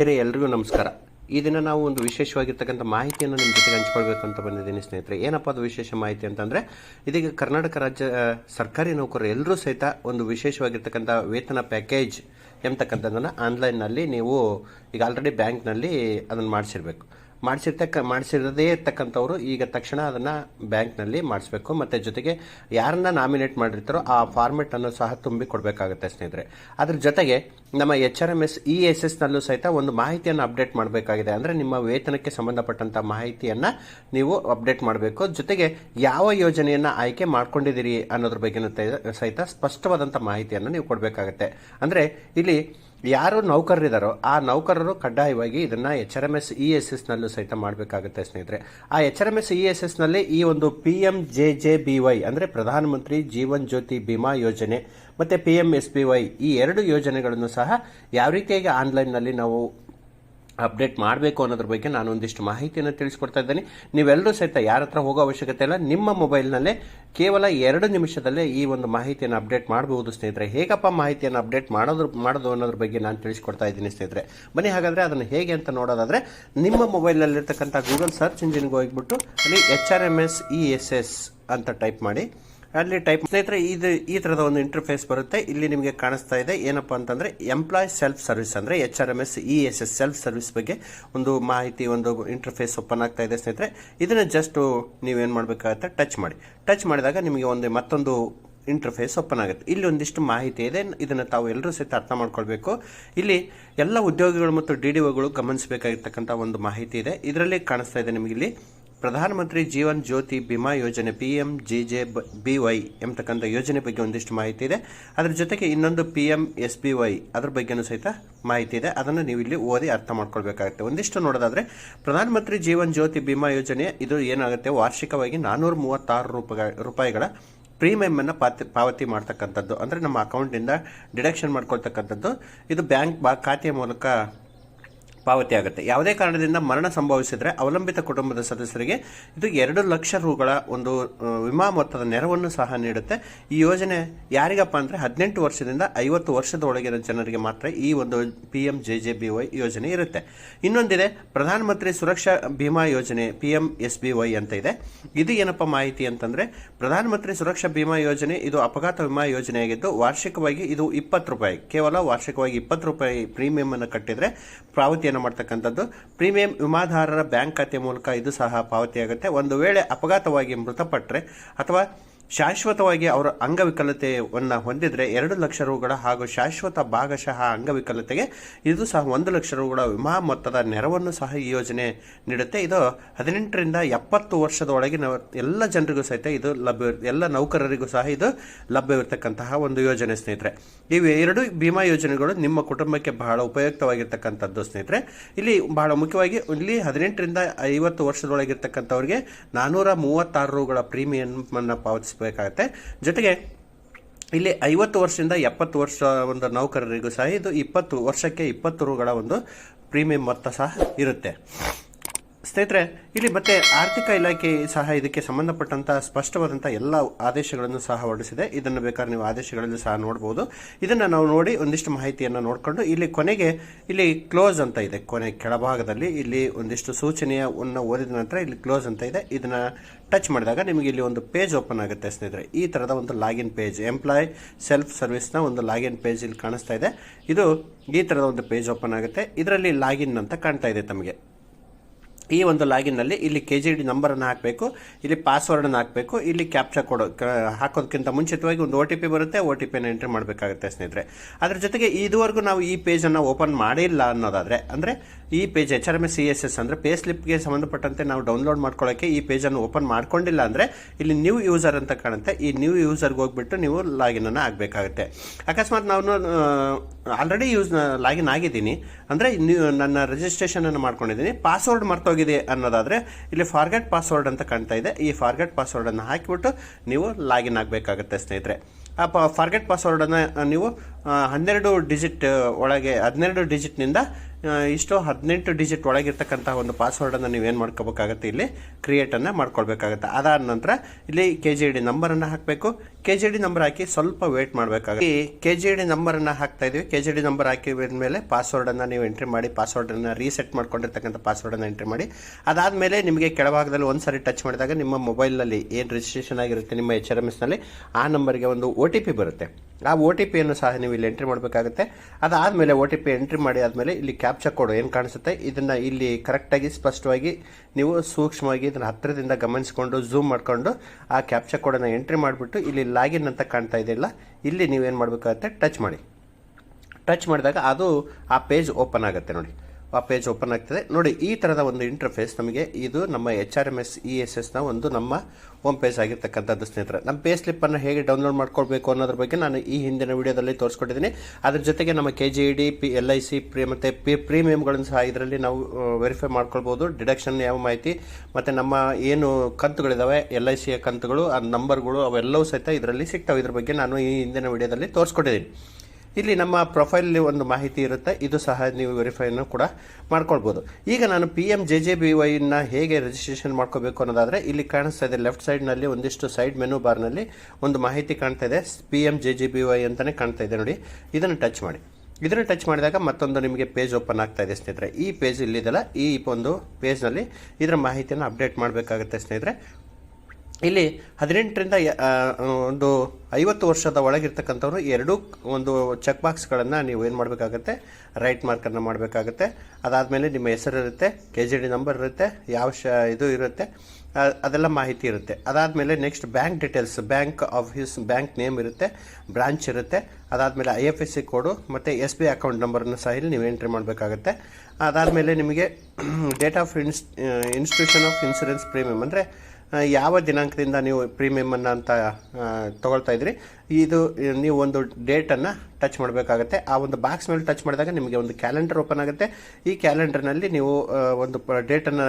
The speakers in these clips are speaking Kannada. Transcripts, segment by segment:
ಬೇರೆ ಎಲ್ರಿಗೂ ನಮಸ್ಕಾರ. ಈ ದಿನ ನಾವು ಒಂದು ವಿಶೇಷವಾಗಿರ್ತಕ್ಕಂಥ ಮಾಹಿತಿಯನ್ನು ನಿಮ್ಮ ಜೊತೆಗೆ ಹಂಚ್ಕೊಳ್ಬೇಕು ಅಂತ ಬಂದಿದ್ದೀನಿ ಸ್ನೇಹಿತರೆ. ಏನಪ್ಪ ಅದು ವಿಶೇಷ ಮಾಹಿತಿ ಅಂತಂದರೆ, ಇದೀಗ ಕರ್ನಾಟಕ ರಾಜ್ಯ ಸರ್ಕಾರಿ ನೌಕರರು ಎಲ್ಲರೂ ಸಹಿತ ಒಂದು ವಿಶೇಷವಾಗಿರ್ತಕ್ಕಂಥ ವೇತನ ಪ್ಯಾಕೇಜ್ ಎಂಬತಕ್ಕಂಥದ್ದನ್ನು ಆನ್ಲೈನ್ನಲ್ಲಿ ನೀವು ಈಗ ಆಲ್ರೆಡಿ ಬ್ಯಾಂಕ್ನಲ್ಲಿ ಅದನ್ನು ಮಾಡಿಸಿರ್ಬೇಕು. ಮಾಡಿಸಿರ್ತಕ್ಕ ಮಾಡಿಸಿರದೇ ಇರ್ತಕ್ಕಂಥವ್ರು ಈಗ ತಕ್ಷಣ ಅದನ್ನು ಬ್ಯಾಂಕ್ನಲ್ಲಿ ಮಾಡಿಸ್ಬೇಕು. ಮತ್ತು ಜೊತೆಗೆ ಯಾರನ್ನ ನಾಮಿನೇಟ್ ಮಾಡಿರ್ತಾರೋ ಆ ಫಾರ್ಮೆಟನ್ನು ಸಹ ತುಂಬಿ ಕೊಡಬೇಕಾಗುತ್ತೆ ಸ್ನೇಹಿತರೆ. ಅದ್ರ ಜೊತೆಗೆ ನಮ್ಮ H R M S, E S ಎಸ್ನಲ್ಲೂ ಸಹಿತ ಒಂದು ಮಾಹಿತಿಯನ್ನು ಅಪ್ಡೇಟ್ ಮಾಡಬೇಕಾಗಿದೆ. ಅಂದರೆ ನಿಮ್ಮ ವೇತನಕ್ಕೆ ಸಂಬಂಧಪಟ್ಟಂಥ ಮಾಹಿತಿಯನ್ನು ನೀವು ಅಪ್ಡೇಟ್ ಮಾಡಬೇಕು. ಜೊತೆಗೆ ಯಾವ ಯೋಜನೆಯನ್ನು ಆಯ್ಕೆ ಮಾಡ್ಕೊಂಡಿದ್ದೀರಿ ಅನ್ನೋದ್ರ ಬಗ್ಗೆ ಸಹಿತ ಸ್ಪಷ್ಟವಾದಂಥ ಮಾಹಿತಿಯನ್ನು ನೀವು ಕೊಡಬೇಕಾಗತ್ತೆ. ಅಂದರೆ ಇಲ್ಲಿ ಯಾರು ನೌಕರರಿದ್ದಾರೋ ಆ ನೌಕರರು ಕಡ್ಡಾಯವಾಗಿ ಇದನ್ನ H R M S E S S ನಲ್ಲೂ ಸಹಿತ ಮಾಡಬೇಕಾಗುತ್ತೆ ಸ್ನೇಹಿತರೆ. ಆ H R M S E S ಎಸ್ನಲ್ಲಿ ಈ ಒಂದು P M J J B Y ಅಂದ್ರೆ ಪ್ರಧಾನಮಂತ್ರಿ ಜೀವನ್ ಜ್ಯೋತಿ ಬಿಮಾ ಯೋಜನೆ ಮತ್ತೆ P M S B Y ಈ ಎರಡು ಯೋಜನೆಗಳನ್ನು ಸಹ ಯಾವ ರೀತಿಯಾಗಿ ಆನ್ಲೈನ್ನಲ್ಲಿ ನಾವು ಅಪ್ಡೇಟ್ ಮಾಡಬೇಕು ಅನ್ನೋದ್ರ ಬಗ್ಗೆ ನಾನು ಒಂದಿಷ್ಟು ಮಾಹಿತಿಯನ್ನು ತಿಳಿಸ್ಕೊಡ್ತಾ ಇದ್ದೇನೆ. ನೀವೆಲ್ಲರೂ ಸಹಿತ ಯಾರ ಹತ್ರ ಹೋಗೋ ಅವಶ್ಯಕತೆ ಇಲ್ಲ. ನಿಮ್ಮ ಮೊಬೈಲ್ನಲ್ಲೇ ಕೇವಲ ಎರಡು ನಿಮಿಷದಲ್ಲೇ ಈ ಒಂದು ಮಾಹಿತಿಯನ್ನು ಅಪ್ಡೇಟ್ ಮಾಡಬಹುದು ಸ್ನೇಹಿತರೆ. ಹೇಗಪ್ಪ ಮಾಹಿತಿಯನ್ನು ಅಪ್ಡೇಟ್ ಮಾಡೋದ್ರ, ಮಾಡೋದು ಅನ್ನೋದ್ರ ಬಗ್ಗೆ ನಾನು ತಿಳಿಸ್ಕೊಡ್ತಾ ಇದ್ದೀನಿ ಸ್ನೇಹಿತರೆ. ಬನ್ನಿ, ಹಾಗಾದರೆ ಅದನ್ನು ಹೇಗೆ ಅಂತ ನೋಡೋದಾದರೆ ನಿಮ್ಮ ಮೊಬೈಲ್ನಲ್ಲಿರ್ತಕ್ಕಂಥ ಗೂಗಲ್ ಸರ್ಚ್ ಇಂಜಿನ್ಗೆ ಹೋಗ್ಬಿಟ್ಟು ಅಲ್ಲಿ H R M S E S S ಅಂತ ಟೈಪ್ ಮಾಡಿ. ಅಲ್ಲಿ ಟೈಪ್ ಸ್ನೇಹಿತರೆ ಇದು ಈ ಥರದ ಒಂದು ಇಂಟರ್ಫೇಸ್ ಬರುತ್ತೆ. ಇಲ್ಲಿ ನಿಮಗೆ ಕಾಣಿಸ್ತಾ ಇದೆ. ಏನಪ್ಪ ಅಂತಂದರೆ ಎಂಪ್ಲಾಯ್ ಸೆಲ್ಫ್ ಸರ್ವಿಸ್ ಅಂದರೆ H R M S E S S self service ಬಗ್ಗೆ ಒಂದು ಮಾಹಿತಿ, ಒಂದು ಇಂಟರ್ಫೇಸ್ ಓಪನ್ ಆಗ್ತಾ ಇದೆ ಸ್ನೇಹಿತರೆ. ಇದನ್ನು ಜಸ್ಟ್ ನೀವೇನು ಮಾಡಬೇಕಾಗತ್ತೆ ಟಚ್ ಮಾಡಿ. ಟಚ್ ಮಾಡಿದಾಗ ನಿಮಗೆ ಒಂದು ಮತ್ತೊಂದು ಇಂಟರ್ಫೇಸ್ ಓಪನ್ ಆಗುತ್ತೆ. ಇಲ್ಲಿ ಒಂದಿಷ್ಟು ಮಾಹಿತಿ ಇದೆ. ಇದನ್ನು ತಾವು ಎಲ್ಲರೂ ಸಹಿತ ಅರ್ಥ ಮಾಡ್ಕೊಳ್ಬೇಕು. ಇಲ್ಲಿ ಎಲ್ಲ ಉದ್ಯೋಗಿಗಳು ಮತ್ತು ಡಿ ಡಿ ಒಗಳು ಗಮನಿಸಬೇಕಾಗಿರ್ತಕ್ಕಂಥ ಒಂದು ಮಾಹಿತಿ ಇದೆ. ಇದರಲ್ಲಿ ಕಾಣಿಸ್ತಾ ಇದೆ ನಿಮಗೆ ಇಲ್ಲಿ. ಪ್ರಧಾನಮಂತ್ರಿ ಜೀವನ್ ಜ್ಯೋತಿ ಬಿಮಾ ಯೋಜನೆ P M G J B Y ಎಂಬತಕ್ಕಂಥ ಯೋಜನೆ ಬಗ್ಗೆ ಒಂದಿಷ್ಟು ಮಾಹಿತಿ ಇದೆ. ಅದರ ಜೊತೆಗೆ ಇನ್ನೊಂದು P M S B Y ಅದ್ರ ಬಗ್ಗೆನೂ ಸಹಿತ ಮಾಹಿತಿ ಇದೆ. ಅದನ್ನು ನೀವು ಇಲ್ಲಿ ಓದಿ ಅರ್ಥ ಮಾಡ್ಕೊಳ್ಬೇಕಾಗುತ್ತೆ. ಒಂದಿಷ್ಟು ನೋಡೋದಾದ್ರೆ, ಪ್ರಧಾನಮಂತ್ರಿ ಜೀವನ್ ಜ್ಯೋತಿ ಬಿಮಾ ಯೋಜನೆ ಇದು ಏನಾಗುತ್ತೆ? ವಾರ್ಷಿಕವಾಗಿ ನಾನ್ನೂರ ಮೂವತ್ತಾರು ರೂಪಾಯಿ ರೂಪಾಯಿಗಳ ಪ್ರೀಮಿಯಮ್ ಅನ್ನು ಪಾತಿ, ಪಾವತಿ ಮಾಡ್ತಕ್ಕಂಥದ್ದು. ಅಂದರೆ ನಮ್ಮ ಅಕೌಂಟಿಂದ ಡಿಡಕ್ಷನ್ ಮಾಡ್ಕೊಳ್ತಕ್ಕಂಥದ್ದು. ಇದು ಬ್ಯಾಂಕ್ ಬಾ, ಖಾತೆಯ ಮೂಲಕ ಪಾವತಿ ಆಗುತ್ತೆ. ಯಾವುದೇ ಕಾರಣದಿಂದ ಮರಣ ಸಂಭವಿಸಿದರೆ ಅವಲಂಬಿತ ಕುಟುಂಬದ ಸದಸ್ಯರಿಗೆ ಇದು ಎರಡು ಲಕ್ಷ ರೂಗಳ ಒಂದು ವಿಮಾ ಮೊತ್ತದ ನೆರವನ್ನು ಸಹ ನೀಡುತ್ತೆ. ಈ ಯೋಜನೆ ಯಾರಿಗಪ್ಪ ಅಂದರೆ ಹದಿನೆಂಟು ವರ್ಷದಿಂದ ಐವತ್ತು ವರ್ಷದ ಒಳಗಿನ ಜನರಿಗೆ ಮಾತ್ರ ಈ ಒಂದು P M J J B Y ಯೋಜನೆ ಇರುತ್ತೆ. ಇನ್ನೊಂದಿದೆ, ಪ್ರಧಾನಮಂತ್ರಿ ಸುರಕ್ಷಾ ಭೀಮಾ ಯೋಜನೆ P M S B Y ಅಂತ ಇದೆ. ಇದು ಏನಪ್ಪ ಮಾಹಿತಿ ಅಂತಂದರೆ, ಪ್ರಧಾನಮಂತ್ರಿ ಸುರಕ್ಷಾ ಭೀಮಾ ಯೋಜನೆ ಇದು ಅಪಘಾತ ವಿಮಾ ಯೋಜನೆಯಾಗಿದ್ದು ವಾರ್ಷಿಕವಾಗಿ ಇದು ಇಪ್ಪತ್ತು ರೂಪಾಯಿ, ಕೇವಲ ವಾರ್ಷಿಕವಾಗಿ ಇಪ್ಪತ್ತು ರೂಪಾಯಿ ಪ್ರೀಮಿಯಂ ಅನ್ನು ಕಟ್ಟಿದರೆ ಪಾವತಿಯನ್ನು ಮಾಡ್ತಕ್ಕಂಥದ್ದು. ಪ್ರೀಮಿಯಂ ವಿಮಾದಾರರ ಬ್ಯಾಂಕ್ ಖಾತೆ ಮೂಲಕ ಇದು ಸಹ ಪಾವತಿಯಾಗುತ್ತೆ. ಒಂದು ವೇಳೆ ಅಪಘಾತವಾಗಿ ಮೃತಪಟ್ಟರೆ ಅಥವಾ ಶಾಶ್ವತವಾಗಿ ಅವರ ಅಂಗವಿಕಲತೆಯನ್ನು ಹೊಂದಿದರೆ ಎರಡು ಲಕ್ಷ ರೂಗಳ ಹಾಗೂ ಶಾಶ್ವತ ಭಾಗಶಃ ಅಂಗವಿಕಲತೆಗೆ ಇದು ಸಹ ಒಂದು ಲಕ್ಷ ರೂಗಳ ವಿಮಾ ಮೊತ್ತದ ನೆರವನ್ನು ಸಹ ಈ ಯೋಜನೆ ನೀಡುತ್ತೆ. ಇದು ಹದಿನೆಂಟರಿಂದ ಎಪ್ಪತ್ತು ವರ್ಷದ ಒಳಗಿನ ಎಲ್ಲ ಜನರಿಗೂ ಸಹಿತ ಇದು ಲಭ್ಯ ಎಲ್ಲ ನೌಕರರಿಗೂ ಸಹ ಇದು ಲಭ್ಯವಿರತಕ್ಕಂತಹ ಒಂದು ಯೋಜನೆ ಸ್ನೇಹಿತರೆ. ಈ ಎರಡು ವಿಮಾ ಯೋಜನೆಗಳು ನಿಮ್ಮ ಕುಟುಂಬಕ್ಕೆ ಬಹಳ ಉಪಯುಕ್ತವಾಗಿರ್ತಕ್ಕಂಥದ್ದು ಸ್ನೇಹಿತರೆ. ಇಲ್ಲಿ ಬಹಳ ಮುಖ್ಯವಾಗಿ ಇಲ್ಲಿ ಹದಿನೆಂಟರಿಂದ ಐವತ್ತು ವರ್ಷದೊಳಗಿರ್ತಕ್ಕಂಥವ್ರಿಗೆ ನಾನ್ನೂರ ಮೂವತ್ತಾರು ರೂಗಳ ಪ್ರೀಮಿಯಂ ಅನ್ನು ಪಾವತಿಸಬೇಕಾಗತ್ತೆ ಜೊತೆಗೆ ಇಲ್ಲಿ ಐವತ್ತು ವರ್ಷದಿಂದ ಎಪ್ಪತ್ತು ವರ್ಷ ಒಂದು ನೌಕರರಿಗೂ ಸಹ ಇದು ಇಪ್ಪತ್ತು ವರ್ಷಕ್ಕೆ ಇಪ್ಪತ್ತು ರುಗಳ ಒಂದು ಪ್ರೀಮಿಯಂ ಮೊತ್ತ ಸಹ ಇರುತ್ತೆ. ಸ್ನೇಹಿತರೆ, ಇಲ್ಲಿ ಮತ್ತೆ ಆರ್ಥಿಕ ಇಲಾಖೆ ಸಹ ಇದಕ್ಕೆ ಸಂಬಂಧಪಟ್ಟಂತ ಸ್ಪಷ್ಟವಾದಂಥ ಎಲ್ಲ ಆದೇಶಗಳನ್ನು ಸಹ ಹೊರಡಿಸಿದೆ. ಇದನ್ನು ಬೇಕಾದ್ರೆ ನೀವು ಆದೇಶಗಳಲ್ಲಿ ಸಹ ನೋಡಬಹುದು ಇದನ್ನು ನಾವು ನೋಡಿ ಒಂದಿಷ್ಟು ಮಾಹಿತಿಯನ್ನು ನೋಡಿಕೊಂಡು ಇಲ್ಲಿ ಕೊನೆಗೆ ಇಲ್ಲಿ ಕ್ಲೋಸ್ ಅಂತ ಇದೆ. ಕೊನೆ ಕೆಳಭಾಗದಲ್ಲಿ ಇಲ್ಲಿ ಒಂದಿಷ್ಟು ಸೂಚನೆಯನ್ನು ಓದಿದ ನಂತರ ಇಲ್ಲಿ ಕ್ಲೋಸ್ ಅಂತ ಇದೆ. ಇದನ್ನ ಟಚ್ ಮಾಡಿದಾಗ ನಿಮಗೆ ಇಲ್ಲಿ ಒಂದು ಪೇಜ್ ಓಪನ್ ಆಗುತ್ತೆ ಸ್ನೇಹಿತರೆ. ಈ ಥರದ ಒಂದು ಲಾಗಿನ್ ಪೇಜ್ ಎಂಪ್ಲಾಯ್ ಸೆಲ್ಫ್ ಸರ್ವಿಸ್ನ ಒಂದು ಲಾಗಿನ್ ಪೇಜ್ ಇಲ್ಲಿ ಕಾಣಿಸ್ತಾ ಇದೆ. ಇದು ಈ ಥರದ ಒಂದು ಪೇಜ್ ಓಪನ್ ಆಗುತ್ತೆ. ಇದರಲ್ಲಿ ಲಾಗಿನ್ ಅಂತ ಕಾಣ್ತಾ ಇದೆ ತಮಗೆ. ಈ ಒಂದು ಲಾಗಿನ್ನಲ್ಲಿ ಇಲ್ಲಿ ಕೆ ಜಿ ಡಿ ನಂಬರನ್ನು ಹಾಕಬೇಕು, ಇಲ್ಲಿ ಪಾಸ್ವರ್ಡನ್ನು ಹಾಕಬೇಕು, ಇಲ್ಲಿ ಕ್ಯಾಪ್ಚಾ ಕೊಡೋ ಹಾಕೋದಕ್ಕಿಂತ ಮುಂಚಿತವಾಗಿ ಒಂದು ಒ ಟಿ ಪಿ ಬರುತ್ತೆ ಒ ಟಿ ಪಿನ ಎಂಟ್ರಿ ಮಾಡಬೇಕಾಗುತ್ತೆ ಸ್ನೇಹಿತರೆ. ಅದರ ಜೊತೆಗೆ ಇದುವರೆಗೂ ನಾವು ಈ ಪೇಜನ್ನು ಓಪನ್ ಮಾಡಿಲ್ಲ ಅನ್ನೋದಾದರೆ, ಅಂದರೆ ಈ page H R M C S S ಅಂದರೆ ಪೇ ಸ್ಲಿಪ್ಗೆ ಸಂಬಂಧಪಟ್ಟಂತೆ ನಾವು ಡೌನ್ಲೋಡ್ ಮಾಡ್ಕೊಳ್ಳೋಕ್ಕೆ ಈ ಪೇಜನ್ನು ಓಪನ್ ಮಾಡ್ಕೊಂಡಿಲ್ಲ ಅಂದರೆ ಇಲ್ಲಿ ನ್ಯೂ ಯೂಸರ್ ಅಂತ ಕಾಣುತ್ತೆ. ಈ ನ್ಯೂ ಯೂಸರ್ಗೆ ಹೋಗ್ಬಿಟ್ಟು ನೀವು ಲಾಗಿನ್ ಅನ್ನು ಆಗಬೇಕಾಗುತ್ತೆ. ಅಕಸ್ಮಾತ್ ನಾನು ಆಲ್ರೆಡಿ ಯೂಸ್ ಲಾಗಿನ್ ಆಗಿದ್ದೀನಿ. ಅಂದರೆ ನನ್ನ ರಿಜಿಸ್ಟ್ರೇಷನನ್ನು ಮಾಡ್ಕೊಂಡಿದ್ದೀನಿ. ಪಾಸ್ವರ್ಡ್ ಮರ್ತೋಗಿದೆ ಅನ್ನೋದಾದರೆ, ಇಲ್ಲಿ ಫಾರ್ಗೆಟ್ ಪಾಸ್ವರ್ಡ್ ಅಂತ ಕಾಣ್ತಾ ಇದೆ. ಈ ಫಾರ್ಗೆಟ್ ಪಾಸ್ವರ್ಡನ್ನು ಹಾಕಿಬಿಟ್ಟು ನೀವು ಲಾಗಿನ್ ಆಗಬೇಕಾಗುತ್ತೆ ಸ್ನೇಹಿತರೆ. ಆ ಫಾರ್ಗೆಟ್ ಪಾಸ್ವರ್ಡನ್ನು ನೀವು ಹನ್ನೆರಡು ಡಿಜಿಟ್ ಒಳಗೆ ಹದಿನೆರಡು ಡಿಜಿಟ್ನಿಂದ ಇಷ್ಟು ಹದಿನೆಂಟು ಡಿಜಿಟ್ ಒಳಗಿರ್ತಕ್ಕಂಥ ಒಂದು ಪಾಸ್ವರ್ಡನ್ನು ನೀವೇನು ಮಾಡ್ಕೋಬೇಕಾಗತ್ತೆ ಇಲ್ಲಿ? ಕ್ರಿಯೇಟನ್ನು ಮಾಡ್ಕೊಳ್ಬೇಕಾಗತ್ತೆ. ಅದಾದ ನಂತರ ಇಲ್ಲಿ ಕೆ ಜಿ ಡಿ ನಂಬರನ್ನು ಹಾಕಬೇಕು. ಕೆ ಜಿ ಡಿ ನಂಬರ್ ಹಾಕಿ ಸ್ವಲ್ಪ ವೇಟ್ ಮಾಡಬೇಕಾಗುತ್ತೆ. ಈ ಕೆ ಜಿ ಡಿ ನಂಬರನ್ನು ಹಾಕ್ತಾ ಇದ್ದೀವಿ ಕೆ ಜಿ ಡಿ ನಂಬರ್ ಹಾಕಿ ಮೇಲೆ ಪಾಸ್ವರ್ಡನ್ನು ನೀವು ಎಂಟ್ರಿ ಮಾಡಿ ಪಾಸ್ವರ್ಡನ್ನು ರೀಸೆಟ್ ಮಾಡ್ಕೊಂಡಿರ್ತಕ್ಕಂಥ ಪಾಸ್ವರ್ಡನ್ನು ಎಂಟ್ರಿ ಮಾಡಿ. ಅದಾದಮೇಲೆ ನಿಮಗೆ ಕೆಳಭಾಗದಲ್ಲಿ ಒಂದು ಸಾರಿ ಟಚ್ ಮಾಡಿದಾಗ ನಿಮ್ಮ ಮೊಬೈಲಲ್ಲಿ ಏನು ರಿಜಿಸ್ಟ್ರೇಷನ್ ಆಗಿರುತ್ತೆ ನಿಮ್ಮ ಎಚ್ ಆರ್ ಎಂ ಎಸ್ನಲ್ಲಿ ಆ ನಂಬರ್ಗೆ ಒಂದು ಒ ಟಿ ಪಿ ಬರುತ್ತೆ. ಆ ಒ ಟಿ ಪಿಯನ್ನು ಸಹ ನೀವು ಇಲ್ಲಿ ಎಂಟ್ರಿ ಮಾಡಬೇಕಾಗುತ್ತೆ. ಅದಾದಮೇಲೆ ಒ ಟಿ ಪಿ ಎಂಟ್ರಿ ಮಾಡಿ ಆದಮೇಲೆ ಇಲ್ಲಿ ಕ್ಯಾಪ್ಚಾ ಕೋಡ್ ಏನು ಕಾಣಿಸುತ್ತೆ? ಇದನ್ನು ಇಲ್ಲಿ ಕರೆಕ್ಟಾಗಿ ಸ್ಪಷ್ಟವಾಗಿ ನೀವು ಸೂಕ್ಷ್ಮವಾಗಿ ಇದನ್ನು ಹತ್ತಿರದಿಂದ ಗಮನಿಸಿಕೊಂಡು ಝೂಮ್ ಮಾಡಿಕೊಂಡು ಆ ಕ್ಯಾಪ್ಚಾ ಕೋಡನ್ನು ಎಂಟ್ರಿ ಮಾಡಿಬಿಟ್ಟು ಇಲ್ಲಿ ಲಾಗಿನ್ ಅಂತ ಕಾಣ್ತಾ ಇದೆಯಲ್ಲ ಇಲ್ಲಿ ನೀವೇನು ಮಾಡಬೇಕಾಗುತ್ತೆ? ಟಚ್ ಮಾಡಿ. ಟಚ್ ಮಾಡಿದಾಗ ಅದು ಆ ಪೇಜ್ ಓಪನ್ ಆಗುತ್ತೆ ನೋಡಿ. ಆ ಪೇಜ್ ಓಪನ್ ಆಗ್ತದೆ. ನೋಡಿ, ಈ ಥರದ ಒಂದು ಇಂಟರ್ಫೇಸ್ ನಮಗೆ ಇದು ನಮ್ಮ H R M S E S ಎಸ್ನ ಒಂದು ನಮ್ಮ ಹೋಮ್ ಪೇಜ್ ಆಗಿರ್ತಕ್ಕಂಥದ್ದು, ಸ್ನೇಹಿತರೆ. ನಮ್ಮ ಪೇ ಸ್ಲಿಪ್ಪನ್ನು ಹೇಗೆ ಡೌನ್ಲೋಡ್ ಮಾಡ್ಕೊಳ್ಬೇಕು ಅನ್ನೋದ್ರ ಬಗ್ಗೆ ನಾನು ಈ ಹಿಂದಿನ ವಿಡಿಯೋದಲ್ಲಿ ತೋರಿಸ್ಕೊಟ್ಟಿದ್ದೀನಿ. ಅದ್ರ ಜೊತೆಗೆ ನಮ್ಮ K G D P L I C pre ಮತ್ತು ಪಿ ಸಹ ಇದರಲ್ಲಿ ನಾವು ವೆರಿಫೈ ಮಾಡ್ಕೊಳ್ಬೋದು. ಡಿಡಕ್ಷನ್ ಯಾವ ಮಾಹಿತಿ, ಮತ್ತು ನಮ್ಮ ಏನು ಕಂತುಗಳಿದಾವೆ ಎಲ್ ಐ ಸಿಯ ಕಂತುಗಳು, ಆ ನಂಬರ್ಗಳು ಅವೆಲ್ಲವೂ ಸಹಿತ ಇದರಲ್ಲಿ ಸಿಗ್ತವೆ. ಇದ್ರ ಬಗ್ಗೆ ನಾನು ಈ ಹಿಂದಿನ ವಿಡಿಯೋದಲ್ಲಿ ತೋರಿಸ್ಕೊಟ್ಟಿದ್ದೀನಿ. ಇಲ್ಲಿ ನಮ್ಮ ಪ್ರೊಫೈಲ್ ಒಂದು ಮಾಹಿತಿ ಇರುತ್ತೆ. ಇದು ಸಹ ನೀವು ವೆರಿಫೈನ ಕೂಡ ಮಾಡ್ಕೊಳ್ಬೋದು. ಈಗ ನಾನು P M J J B ವೈನ ಹೇಗೆ ರಿಜಿಸ್ಟ್ರೇಷನ್ ಮಾಡ್ಕೋಬೇಕು ಅನ್ನೋದಾದರೆ, ಇಲ್ಲಿ ಕಾಣಿಸ್ತಾ ಇದೆ ಲೆಫ್ಟ್ ಸೈಡ್ನಲ್ಲಿ ಒಂದಿಷ್ಟು ಸೈಡ್ ಮೆನು ಬಾರ್ನಲ್ಲಿ ಒಂದು ಮಾಹಿತಿ ಕಾಣ್ತಾ ಇದೆ. P M J J B Y ಅಂತಲೇ ಕಾಣ್ತಾ ಇದೆ ನೋಡಿ. ಇದನ್ನು ಟಚ್ ಮಾಡಿ. ಇದನ್ನು ಟಚ್ ಮಾಡಿದಾಗ ಮತ್ತೊಂದು ನಿಮಗೆ ಪೇಜ್ ಓಪನ್ ಆಗ್ತಾ ಇದೆ ಸ್ನೇಹಿತರೆ. ಈ ಪೇಜ್ ಇಲ್ಲಿದೆಲ್ಲ, ಈ ಒಂದು ಪೇಜ್ನಲ್ಲಿ ಇದರ ಮಾಹಿತಿಯನ್ನು ಅಪ್ಡೇಟ್ ಮಾಡಬೇಕಾಗುತ್ತೆ ಸ್ನೇಹಿತರೆ. ಇಲ್ಲಿ ಹದಿನೆಂಟರಿಂದ ಒಂದು ಐವತ್ತು ವರ್ಷದ ಒಳಗಿರ್ತಕ್ಕಂಥವ್ರು ಎರಡೂ ಒಂದು ಚೆಕ್ ಬಾಕ್ಸ್ಗಳನ್ನು ನೀವು ಏನು ಮಾಡಬೇಕಾಗತ್ತೆ? ರೈಟ್ ಮಾರ್ಕನ್ನು ಮಾಡಬೇಕಾಗತ್ತೆ. ಅದಾದಮೇಲೆ ನಿಮ್ಮ ಹೆಸರು ಇರುತ್ತೆ ಕೆ ಜಿ ಡಿ ನಂಬರ್ ಇರುತ್ತೆ, ಯಾವ ಶ, ಇದು ಇರುತ್ತೆ ಅದೆಲ್ಲ ಮಾಹಿತಿ ಇರುತ್ತೆ. ಅದಾದಮೇಲೆ next bank details bank of bank name ಇರುತ್ತೆ ಬ್ರಾಂಚ್ ಇರುತ್ತೆ. ಅದಾದಮೇಲೆ I F S C code ಮತ್ತು ಎಸ್ ಬಿ ಅಕೌಂಟ್ ನಂಬರನ್ನು ಸಹ ಇಲ್ಲಿ ನೀವು ಎಂಟ್ರಿ ಮಾಡಬೇಕಾಗತ್ತೆ. ಅದಾದಮೇಲೆ ನಿಮಗೆ date of ins institution of insurance premium ಅಂದರೆ ಯಾವ ದಿನಾಂಕದಿಂದ ನೀವು ಪ್ರೀಮಿಯಮನ್ನು ಅಂತ ತೊಗೊಳ್ತಾ ಇದ್ರಿ, ಇದು, ನೀವು ಒಂದು ಡೇಟನ್ನು ಟಚ್ ಮಾಡಬೇಕಾಗುತ್ತೆ. ಆ ಒಂದು ಬಾಕ್ಸ್ ಮೇಲೆ ಟಚ್ ಮಾಡಿದಾಗ ನಿಮಗೆ ಒಂದು ಕ್ಯಾಲೆಂಡರ್ ಓಪನ್ ಆಗುತ್ತೆ. ಈ ಕ್ಯಾಲೆಂಡರ್ನಲ್ಲಿ ನೀವು ಒಂದು ಡೇಟನ್ನು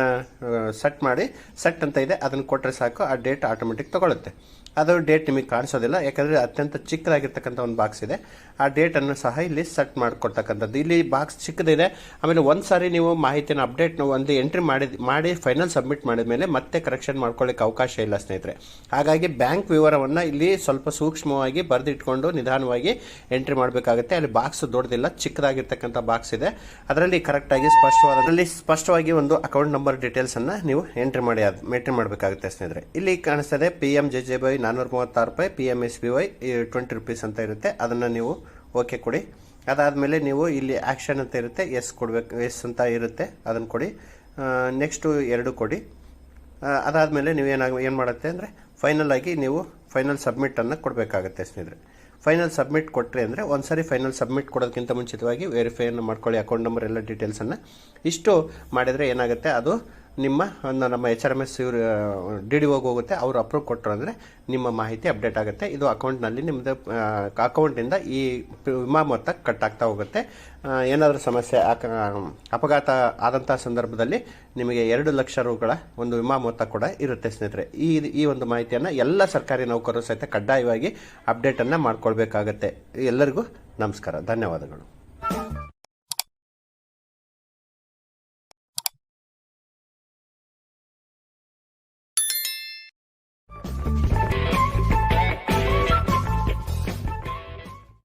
ಸೆಟ್ ಮಾಡಿ ಸೆಟ್ ಅಂತ ಇದೆ, ಅದನ್ನು ಕೊಟ್ಟರೆ ಸಾಕು, ಆ ಡೇಟ್ ಆಟೋಮೆಟಿಕ್ ತಗೊಳುತ್ತೆ. ಅದು ಡೇಟ್ ನಿಮಗೆ ಕಾಣಿಸೋದಿಲ್ಲ. ಯಾಕಂದರೆ ಅತ್ಯಂತ ಚಿಕ್ಕದಾಗಿರ್ತಕ್ಕಂಥ ಒಂದು ಬಾಕ್ಸ್ ಇದೆ. ಆ ಡೇಟನ್ನು ಸಹ ಇಲ್ಲಿ ಸೆಟ್ ಮಾಡಿಕೊಡ್ತಕ್ಕಂಥದ್ದು. ಇಲ್ಲಿ ಬಾಕ್ಸ್ ಚಿಕ್ಕದಿದೆ. ಆಮೇಲೆ ಒಂದು ಸಾರಿ ನೀವು ಮಾಹಿತಿನ ಅಪ್ಡೇಟ್ ಒಂದು ಎಂಟ್ರಿ ಮಾಡಿ ಮಾಡಿ ಫೈನಲ್ ಸಬ್ಮಿಟ್ ಮಾಡಿದ ಮೇಲೆ ಮತ್ತೆ ಕರೆಕ್ಷನ್ ಮಾಡ್ಕೊಳ್ಳಿಕ್ಕೆ ಅವಕಾಶ ಇಲ್ಲ ಸ್ನೇಹಿತರೆ. ಹಾಗಾಗಿ ಬ್ಯಾಂಕ್ ವಿವರವನ್ನು ಇಲ್ಲಿ ಸ್ವಲ್ಪ ಸೂಕ್ಷ್ಮವಾಗಿ ಬರೆದಿಟ್ಕೊಂಡು ನಿಧಾನವಾಗಿ ಎಂಟ್ರಿ ಮಾಡಬೇಕಾಗುತ್ತೆ. ಅಲ್ಲಿ ಬಾಕ್ಸ್ ದೊಡ್ಡದಿಲ್ಲ, ಚಿಕ್ಕದಾಗಿರ್ತಕ್ಕಂಥ ಬಾಕ್ಸ್ ಇದೆ. ಅದರಲ್ಲಿ ಕರೆಕ್ಟಾಗಿ ಸ್ಪಷ್ಟವಾದ ಅದರಲ್ಲಿ ಸ್ಪಷ್ಟವಾಗಿ ಒಂದು ಅಕೌಂಟ್ ನಂಬರ್ ಡೀಟೇಲ್ಸನ್ನು ನೀವು ಎಂಟ್ರಿ ಮಾಡಿ ಎಂಟ್ರಿ ಮಾಡಬೇಕಾಗುತ್ತೆ ಸ್ನೇಹಿತರೆ. ಇಲ್ಲಿ ಕಾಣಿಸ್ತದೆ P M J J B ನಾನ್ನೂರ ಮೂವತ್ತಾರು ರೂಪಾಯಿ P M S B Y twenty rupees ಅಂತ ಇರುತ್ತೆ. ಅದನ್ನು ನೀವು ಓಕೆ ಕೊಡಿ. ಅದಾದಮೇಲೆ ನೀವು ಇಲ್ಲಿ ಆ್ಯಕ್ಷನ್ ಅಂತ ಇರುತ್ತೆ ಎಸ್ ಕೊಡಬೇಕು ಎಸ್ ಅಂತ ಇರುತ್ತೆ, ಅದನ್ನು ಕೊಡಿ. ನೆಕ್ಸ್ಟು ಎರಡು ಕೊಡಿ. ಅದಾದಮೇಲೆ ನೀವು ಏನಾಗ, ಏನು ಮಾಡುತ್ತೆ ಅಂದರೆ ಫೈನಲ್ ಆಗಿ ನೀವು ಫೈನಲ್ ಸಬ್ಮಿಟನ್ನು ಕೊಡಬೇಕಾಗತ್ತೆ ಸ್ನೇಹಿತರೆ. ಫೈನಲ್ ಸಬ್ಮಿಟ್ ಕೊಟ್ಟರೆ ಅಂದರೆ ಒಂದು ಸಾರಿ ಫೈನಲ್ ಸಬ್ಮಿಟ್ ಕೊಡೋದಕ್ಕಿಂತ ಮುಂಚಿತವಾಗಿ ವೆರಿಫೈಯನ್ನು ಮಾಡ್ಕೊಳ್ಳಿ ಅಕೌಂಟ್ ನಂಬರ್ ಎಲ್ಲ ಡೀಟೇಲ್ಸನ್ನು ಇಷ್ಟು ಮಾಡಿದರೆ ಏನಾಗುತ್ತೆ, ಅದು ನಿಮ್ಮ ನಮ್ಮ ಎಚ್ ಆರ್ ಎಂ ಎಸ್ ಇವರು ಡಿ ಡಿ ಹೋಗುತ್ತೆ, ಅವರು ಅಪ್ರೂವ್ ಕೊಟ್ಟರು ಅಂದರೆ ನಿಮ್ಮ ಮಾಹಿತಿ ಅಪ್ಡೇಟ್ ಆಗುತ್ತೆ. ಇದು ಅಕೌಂಟ್ನಲ್ಲಿ ನಿಮ್ಮದು ಅಕೌಂಟಿಂದ ಈ ವಿಮಾ ಮೊತ್ತ ಕಟ್ ಆಗ್ತಾ ಹೋಗುತ್ತೆ ಏನಾದರೂ ಸಮಸ್ಯೆ ಅಪಘಾತ ಆದಂಥ ಸಂದರ್ಭದಲ್ಲಿ ನಿಮಗೆ ಎರಡು ಲಕ್ಷ ರೂಗಳ ಒಂದು ವಿಮಾ ಮೊತ್ತ ಕೂಡ ಇರುತ್ತೆ ಸ್ನೇಹಿತರೆ. ಈ ಈ ಒಂದು ಮಾಹಿತಿಯನ್ನು ಎಲ್ಲ ಸರ್ಕಾರಿ ನೌಕರರು ಸಹಿತ ಕಡ್ಡಾಯವಾಗಿ ಅಪ್ಡೇಟನ್ನು ಮಾಡ್ಕೊಳ್ಬೇಕಾಗತ್ತೆ. ಎಲ್ಲರಿಗೂ ನಮಸ್ಕಾರ, ಧನ್ಯವಾದಗಳು.